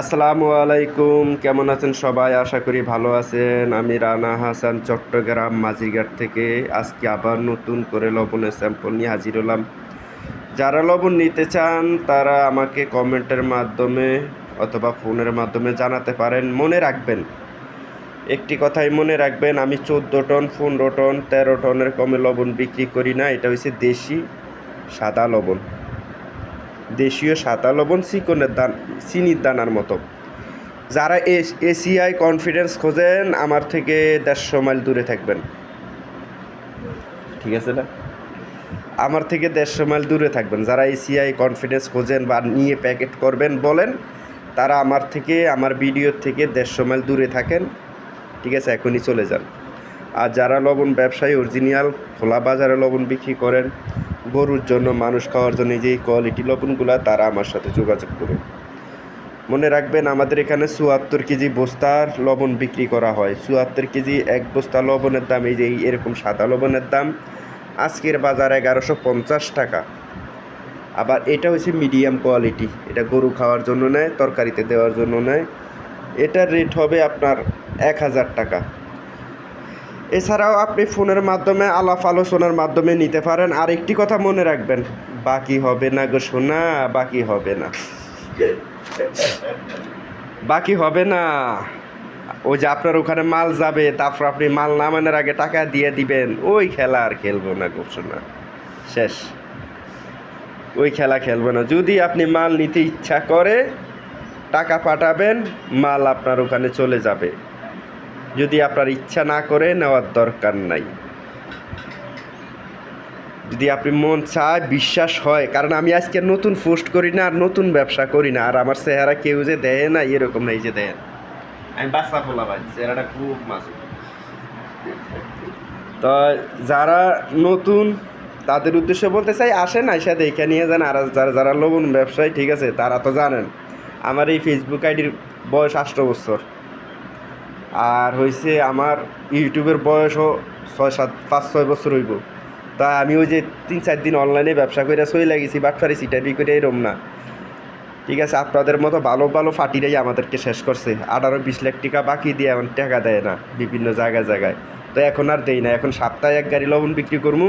আসসালামু আলাইকুম, কেমন আছেন সবাই? আশা করি ভালো আছেন। আমি রানা হাসান, চট্টগ্রাম মাঝিঘাট থেকে আজকে আবার নতুন করে লবণের স্যাম্পল নিয়ে হাজির হলাম। যারা লবণ নিতে চান, তারা আমাকে কমেন্টের মাধ্যমে অথবা ফোনের মাধ্যমে জানাতে পারেন। মনে রাখবেন, একটি কথাই মনে রাখবেন, আমি চোদ্দ টন, পনেরো টন, তেরো টনের কমে লবণ বিক্রি করি না, এটা হচ্ছে দেশি সাদা লবণ। দেশীয় সাদা লবণ চিকনের দান চিনির দানার মতো। যারা এসিআই কনফিডেন্স খোঁজেন, আমার থেকে দেড়শো মাইল দূরে থাকবেন। ঠিক আছে না? আমার থেকে দেড়শো মাইল দূরে থাকবেন। যারা এসিআই কনফিডেন্স খোঁজেন বা নিয়ে প্যাকেট করবেন বলেন, তারা আমার থেকে, আমার ভিডিওর থেকে দেড়শো মাইল দূরে থাকেন। ঠিক আছে, এখনই চলে যান। আর যারা লবণ ব্যবসায়ী, অরিজিনাল খোলা বাজারে লবণ বিক্রি করেন গরুর জন্য, মানুষ খাওয়ার জন্য যে কোয়ালিটি লবণগুলো, তারা আমার সাথে যোগাযোগ করুন। মনে রাখবেন, আমাদের এখানে চুয়াত্তর কেজি বস্তার লবণ বিক্রি করা হয়। চুয়াত্তর কেজি এক বস্তা লবণের দাম, এই যে এরকম সাদা লবণের দাম, আজকের বাজার এগারোশো পঞ্চাশ টাকা। আবার এটা হচ্ছে মিডিয়াম কোয়ালিটি এটা গরু খাওয়ার জন্য নেয়, তরকারিতে দেওয়ার জন্য নেয়। এটার রেট হবে আপনার এক হাজার টাকা। এছাড়াও আপনি ফোনের মাধ্যমে আলাপ আলোচনার মাধ্যমে নিতে পারেন। আর একটি কথা মনে রাখবেন, বাকি হবে না গো সোনা, বাকি হবে না। বাকি হবে না। ওই যে আপনার ওখানে মাল যাবে, তারপর আপনি মাল নামানোর আগে টাকা দিয়ে দিবেন, ওই খেলা আর খেলব না গো সোনা। শেষ। ওই খেলা খেলব না। যদি আপনি মাল নিতে ইচ্ছা করে, টাকা পাঠাবেন, মাল আপনার ওখানে চলে যাবে। যদি আপনার ইচ্ছা না করে নেওয়ার দরকার নাই। যদি আপনি মন চায়, বিশ্বাস হয়, কারণ আমি আজকে নতুন পোস্ট করি না, আর নতুন ব্যবসা করি না, আর আমার চেহারা কেউ যে দেয় না, এরকম নাই যে দেয় আমি বাচ্চা ফোলা ভাই, চেহারাটা খুব মাসু তো যারা নতুন, তাদের উদ্দেশ্যে বলতে চাই, আসেন, আইসা দেখে নিয়ে যান, আর যারা যারা লবণ ব্যবসায়ী, ঠিক আছে, তারা তো জানেন, আমার এই ফেসবুক আইডির বয়স আষ্ট বছর। আর হয়েছে আমার ইউটিউবের বয়সও ছয় সাত, পাঁচ, ছয় বছর হইব। তা আমি ওই যে তিন, চার দিন অনলাইনে ব্যবসা করে সই লাগিয়েছি বাটফারি সিটাবি করে এরম না। ঠিক আছে, আপনাদের মতো ভালো ভালো ফাটিরাই আমাদেরকে শেষ করছে। আঠারো, বিশ লাখ টাকা বাকি দিয়ে এমন টাকা দেয় না বিভিন্ন জায়গায় জায়গায়। তো এখন আর দেই না, এখন সপ্তাহে এক গাড়ি লবণ বিক্রি করব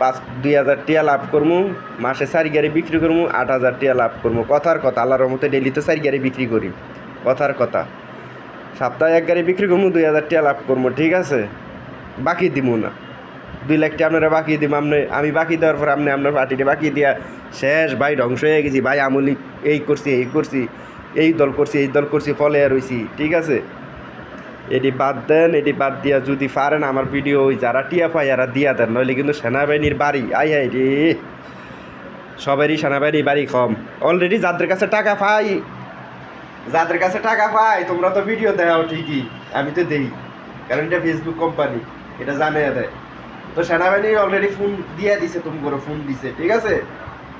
পাঁচ, দুই হাজার টিয়া লাভ করব মাসে চারি গাড়ি বিক্রি করব আট হাজার টিয়া লাভ করব কথার কথা, আল্লাহর মতো ডেলিতে চারি গাড়ি বিক্রি করি। কথার কথা। সপ্তাহে এক গাড়ি বিক্রি করব দুই হাজার টাকা লাভ করব ঠিক আছে? বাকি দিব না। দুই লাখ টাকা আপনারা বাকি দিব আপনি আমি বাকি দেওয়ার পর আপনি আপনার পার্টিতে বাকি দিয়া শেষ, ভাই ধ্বংস হয়ে গেছি, ভাই আমলি এই করছি এই করছি, এই দল করছি, এই দল করছি, ফলে আর ঠিক আছে? এটি বাদ দেন, এটি বাদ দিয়া যদি পারেন আমার ভিডিও ওই যারা টিয়া পায় এরা দিয়া দেন, নইলে কিন্তু সেনাবাহিনীর বাড়ি। আই আই রে। সবারই সেনাবাহিনীর বাড়ি কম। অলরেডি যাদের কাছে টাকা পাই যাদের কাছে টাকা পাই তোমরা তো ভিডিও দেখাও ঠিকই, আমি তো দেই। কারণ এটা ফেসবুক কোম্পানি এটা জানে দেয়। তো সেনাবাহিনী অলরেডি ফোন দিয়ে দিছে তুমি করে ফোন দিছে, ঠিক আছে?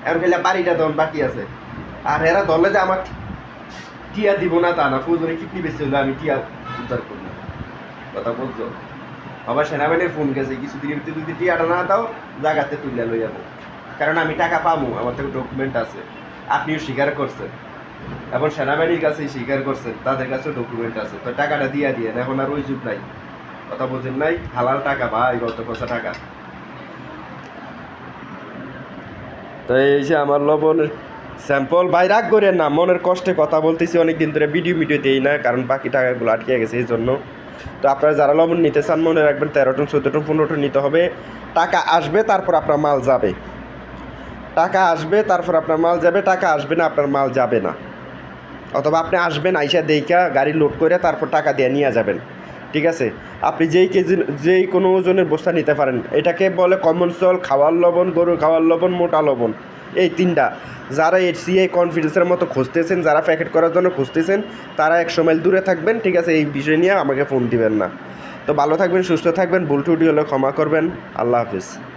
এখন খেলে বাড়িটা তখন বাকি আছে। আর এরা দলে যে আমার টিয়া দিব না তা না ফুজনে কিডনি বেশি হলো আমি টিয়া উদ্ধার করব। কথা বলছো আবার সেনাবাহিনীর ফোন গেছে, কিছুদিনের ভিতরে যদি টিয়াটা না দাও জায়গাতে তুলে লই যাব কারণ আমি টাকা পাবো আমার থেকে ডকুমেন্ট আছে। আপনিও স্বীকার করছেন। এবং সেনাবাহিনীর কাছে স্বীকার করছেন তাদের কাছে ডকুমেন্ট আছে। তো টাকাটা দিয়ে দিয়ে এখন আর ওই যুগ নাই। কথা বলছেন নাই? হালাল টাকা, ভাই গত পয়সা টাকা। তো এই যে আমার লবণের স্যাম্পল, ভাই, রাগ করেন না, মনের কষ্টে কথা বলতেছি অনেক দিন ধরে ভিডিও ভিডিও দিই না, কারণ বাকি টাকাগুলো আটকে গেছে এই জন্য। তো আপনারা যারা লবণ নিতে চান, মনে রাখবেন তেরো টন, চোদ্দ টন, পনেরো টন নিতে হবে। টাকা আসবে, তারপর আপনার মাল যাবে। টাকা আসবে, তারপর আপনার মাল যাবে, টাকা আসবে না, আপনার মাল যাবে না। অথবা আপনি আসবেন, আইসা দেইকা গাড়ি লোড করে তারপর টাকা দিয়ে নিয়ে যাবেন। ঠিক আছে? আপনি যেই কেজি, যেই কোনো ওজনের বস্তা নিতে পারেন, এটাকে বলে কমন সল খাওয়ার লবণ গরু খাওয়ার লবণ, মোটা লবণ, এই তিনটা। যারা এর সিআই কনফিডেন্সের মতো খুঁজতেছেন, যারা প্যাকেট করার জন্য খুঁজতেছেন, তারা একশো মাইল দূরে থাকবেন, ঠিক আছে? এই বিষয় নিয়ে আমাকে ফোন দিবেন না। তো ভালো থাকবেন, সুস্থ থাকবেন, ভুল টুটি হলে ক্ষমা করবেন। আল্লাহ হাফিজ।